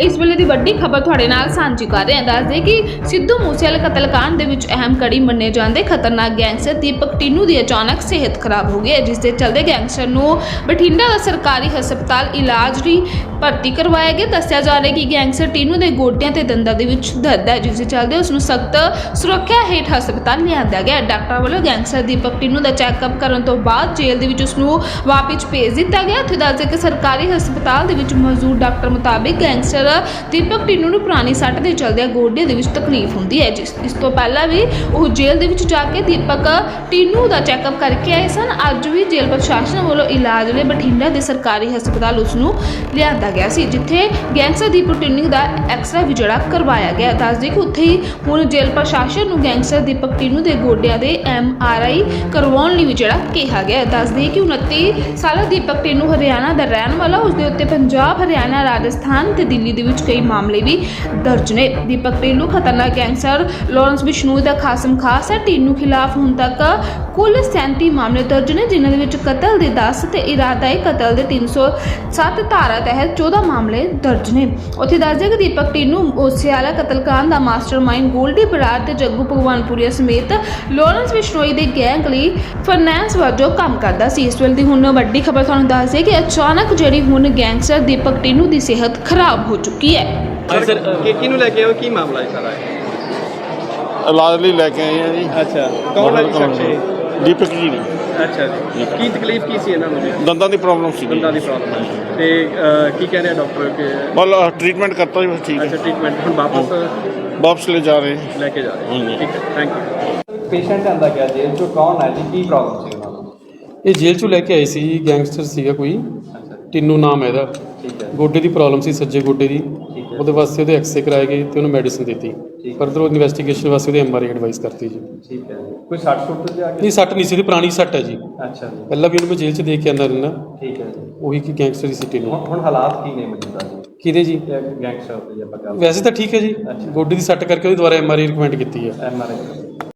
ਇਸ ਵੇਲੇ ਦੀ ਵੱਡੀ ਖਬਰ ਤੁਹਾਡੇ ਨਾਲ ਸਾਂਝੀ ਕਰ ਰਹੇ ਹਾਂ। ਦੱਸਦੇ ਕਿ ਸਿੱਧੂ ਮੂਸੇਵਾਲੇ ਕਤਲकांड ਦੇ ਵਿੱਚ ਅਹਿਮ ਕੜੀ ਮੰਨੇ ਜਾਂਦੇ ਖਤਰਨਾਕ ਗੈਂਗਸਟਰ ਦੀਪਕ ਟਿੰਨੂ ਦੀ ਅਚਾਨਕ ਸਿਹਤ ਖਰਾਬ ਹੋ ਗਈ ਹੈ, ਜਿਸ ਦੇ ਚਲਦੇ ਗੈਂਗਸਟਰ ਨੂੰ ਬਠਿੰਡਾ ਦਾ ਸਰਕਾਰੀ ਹਸਪਤਾਲ ਇਲਾਜ ਲਈ ਭਰਤੀ ਕਰਵਾਇਆ ਗਿਆ। ਦੱਸਿਆ ਜਾ ਰਿਹਾ ਕਿ ਗੈਂਗਸਟਰ ਟਿੰਨੂ ਦੇ ਗੋਡਿਆਂ ਤੇ ਦੰਦਾਂ ਦੇ ਵਿੱਚ ਦਰਦ ਹੈ, ਜਿਸ ਦੇ ਚਲਦੇ ਉਸ ਨੂੰ ਸਖਤ ਸੁਰੱਖਿਆ ਹੇਠ ਹਸਪਤਾਲ ਲਿਆਂਦਾ ਗਿਆ ਡਾਕਟਰ ਵੱਲੋਂ ਗੈਂਗਸਟਰ ਦੀਪਕ ਟਿੰਨੂ ਦਾ ਚੈੱਕਅਪ ਕਰਨ ਤੋਂ ਬਾਅਦ ਜੇਲ੍ਹ ਦੇ ਵਿੱਚ ਉਸ ਨੂੰ ਵਾਪਸ ਭੇਜ ਦਿੱਤਾ ਗਿਆ। ਉੱਥੇ ਦੱਸਦੇ ਕਿ ਸਰਕਾਰੀ ਹਸਪਤਾਲ ਦੇ ਵਿੱਚ ਮੌਜੂਦ ਡਾਕਟਰ ਮੁਤਾਬਿਕ ਗੈਂਗਸਟਰ ਦੀਪਕ ਟਿੰਨੂ ਨੂੰ ਪੁਰਾਣੀ ਸੱਟ ਦੇ ਚਲਦਿਆਂ ਗੋਡੇ ਦੇ ਵਿੱਚ ਤਕਲੀਫ ਹੁੰਦੀ ਹੈ। ਜਿਸ ਇਸ ਤੋਂ ਪਹਿਲਾਂ ਵੀ ਉਹ ਜੇਲ੍ਹ ਦੇ ਵਿੱਚ ਜਾ ਕੇ ਦੀਪਕ ਟਿੰਨੂ ਦਾ ਚੈੱਕਅਪ ਕਰਕੇ ਆਏ ਸਨ। ਅੱਜ ਵੀ ਜੇਲ੍ਹ ਪ੍ਰਸ਼ਾਸਨ ਵੱਲੋਂ ਇਲਾਜ ਲਈ ਬਠਿੰਡਾ ਦੇ ਸਰਕਾਰੀ ਹਸਪਤਾਲ ਉਸ ਨੂੰ ਲਿਆਂਦਾ ਗਿਆ ਸੀ, ਜਿੱਥੇ ਗੈਂਗਸਟਰ ਦੀਪਕ ਟਿੰਨੂ ਦਾ ਐਕਸਰਾ ਵੀ ਜਿਹੜਾ ਕਰਵਾਇਆ ਗਿਆ। ਦੱਸਦੇ ਕਿ ਉੱਥੇ ਹੀ ਹੁਣ ਜੇਲ੍ਹ ਪ੍ਰਸ਼ਾਸਨ ਨੂੰ ਗੈਂਗਸਟਰ ਦੀਪਕ ਟਿੰਨੂ ਦੇ ਗੋਡਿਆਂ ਦੇ ਐਮ ਆਰ ਆਈ ਕਰਵਾਉਣ ਲਈ ਵੀ ਜਿਹੜਾ ਕਿਹਾ ਗਿਆ ਦੱਸ ਦੱਸਦੇ ਕਿ 29 ਸਾਲਾ ਦੀਪਕ ਟਿੰਨੂ ਹਰਿਆਣਾ ਦਾ ਰਹਿਣ ਵਾਲਾ, ਉਸ ਦੇ ਉੱਤੇ ਪੰਜਾਬ, ਹਰਿਆਣਾ, ਰਾਜਸਥਾਨ ਤੇ ਦਿੱਲੀ ਦੇ ਵਿੱਚ ਕਈ ਮਾਮਲੇ ਵੀ ਦਰਜ ਨੇ। ਦੀਪਕ ਟਿੰਨੂ ਖਤਰਨਾਕ ਗੈਂਗਸਟਰ ਲਾਰੈਂਸ ਬਿਸ਼ਨੋਈ ਦਾ ਖਾਸਮ ਖਾਸ ਹੈ। ਟਿੰਨੂ ਖਿਲਾਫ ਹੁਣ ਤੱਕ ਕੁੱਲ 37 ਮਾਮਲੇ ਦਰਜ ਨੇ ਜਿਨ੍ਹਾਂ ਦੇ ਵਿੱਚ ਕਤਲ ਦੇ 10 ਤੇ ਇਰਾਦਾਈ ਕਤਲ ਦੇ 307 ਧਾਰਾ ਤਹਿਤ 14 ਮਾਮਲੇ ਦਰਜ ਨੇ। ਉੱਥੇ ਦੱਸਦੇ ਕਿ ਦੀਪਕ ਟਿੰਨੂ ਮੂਸੇਵਾਲਾ ਕਤਲकांड ਦਾ ਮਾਸਟਰਮਾਈਂਡ ਗੋਲਡੀ ਬਰਾੜ ਤੇ ਜੱਗੂ ਭਗਵਾਨਪੁਰੀਆ ਸਮੇਤ ਲਾਰੈਂਸ ਬਿਸ਼ਨੋਈ ਦੇ ਗੈਂਗ ਲਈ ਫਾਈਨੈਂਸ ਵਜੋਂ ਕੰਮ ਕਰਦਾ ਸੀ। ਇਸ ਵੇਲੇ ਦੀ ਹੁਣ ਵੱਡੀ ਖਬਰ ਤੁਹਾਨੂੰ ਦੱਸ ਦੇ ਕਿ ਅਚਾਨਕ ਜਿਹੜੀ ਹੁਣ ਗੈਂਗਸਟਰ ਦੀਪਕ ਟਿੰਨੂ ਦੀ ਸਿਹਤ ਖਰਾਬ ਹੋ ਚੁੱਕੀ ਹੈ। ਸਰ ਕਿ ਕਿਹਨੂੰ ਲੈ ਕੇ ਆਏ ਹੋ? ਕੀ ਮਾਮਲਾ ਹੈ ਸਾਰਾ? ਇਲਾਜ ਲਈ ਲੈ ਕੇ ਆਏ ਆ ਜੀ। ਅੱਛਾ ਕੌਣ ਹੈ ਜੀ ਸ਼ਖਸ ਇਹ? ਦੀਪਕ ਜੀ ਨੇ। ਅੱਛਾ ਜੀ। ਕੀ ਤਕਲੀਫ ਕੀ ਸੀ ਇਹਨਾਂ ਨੂੰ ਜੀ? ਦੰਦਾਂ ਦੀ ਪ੍ਰੋਬਲਮ ਸੀ। ਦੰਦਾਂ ਦੀ ਪ੍ਰੋਬਲਮ ਹੈ। ਤੇ ਅਹ, ਕੀ ਕਹਿ ਰਿਹਾ ਡਾਕਟਰ ਕਿ ਮਤਲਬ ਟ੍ਰੀਟਮੈਂਟ ਕਰਤਾ ਜੀ ਬਸ ਠੀਕ ਅੱਛਾ ਹੈ ਟ੍ਰੀਟਮੈਂਟ ਹੁਣ ਵਾਪਸ ਵਾਪਸ ਲੈ ਜਾ ਰਹੇ। ਲੈ ਕੇ ਜਾ ਰਹੇ। ਹਾਂਜੀ। ਠੀਕ ਹੈ ਥੈਂਕ ਯੂ ਪੇਸ਼ੈਂਟ ਆਂਦਾ ਗਿਆ ਜੇਲ੍ਹ ਚੋਂ ਕੌਣ ਹੈ ਜੀ? ਕੀ ਪ੍ਰੋਬਲਮ ਸੀ ਉਹਨਾਂ ਨੂੰ? ਇਹ ਜੇਲ੍ਹ ਚੋਂ ਲੈ ਕੇ ਆਏ ਸੀ ਜੀ ਗੈਂਗਸਟਰ ਸੀਗਾ ਕੋਈ। ਅੱਛਾ। ਟਿੰਨੂ ਨਾਮ ਹੈ ਇਹਦਾ। ਠੀਕ ਹੈ। ਗੋਡੇ ਦੀ ਪ੍ਰੋਬਲਮ ਸੀ ਸੱਜੇ ਗੋਡੇ ਦੀ। ਉਹਦੇ ਵਾਸਤੇ ਉਹਦੇ ਐਕਸਰੇ ਕਰਾਏ ਗਏ ਤੇ ਉਹਨੂੰ ਮੈਡੀਸਿਨ ਦਿੱਤੀ। ਠੀਕ। ਫਰਦਰ ਉਹ ਇਨਵੈਸਟੀਗੇਸ਼ਨ ਵਾਸਤੇ ਉਹਦੇ ਐਮਆਰਆਈ ਐਡਵਾਈਸ ਕਰਤੀ ਜੀ। ਠੀਕ ਹੈ। ਕੋਈ 60 ਫੁੱਟ ਤੇ ਆ ਨਹੀਂ ਕੇ ਸੱਟ ਨਹੀਂ ਸੀ ਉਹਦੀ ਪੁਰਾਣੀ ਸੱਟ ਹੈ ਜੀ। ਅੱਛਾ ਜੀ। ਪਹਿਲਾਂ ਵੀ ਉਹਨੂੰ ਮੈਂ ਜੇਲ੍ਹ 'ਚ ਦੇਖ ਕੇ ਆਂਦਾ ਰਹਿੰਦਾ। ਠੀਕ ਹੈ ਜੀ। ਉਹੀ ਕਿ ਗੈਂਗਸਟਰ ਦੀ ਸੀ ਟਿੰਨੂ ਹੁਣ ਹੁਣ ਹਾਲਾਤ ਕੀ ਨੇ ਮੌਜੂਦਾ ਜੀ? ਕਿਹਦੇ ਜੀ? ਗੈਂਗਸਟਰ ਦੀ ਆਪਾਂ ਗੱਲ ਵੈਸੇ ਤਾਂ ਠੀਕ ਹੈ ਜੀ। ਅੱਛਾ। ਗੋਡੇ ਦੀ ਸੱਟ ਕਰਕੇ ਉਹਦੀ ਦੁਬਾਰਾ ਐਮਆਰਆਈ ਰਿਕਮੈਂਡ ਕੀਤੀ ਹੈ। M R I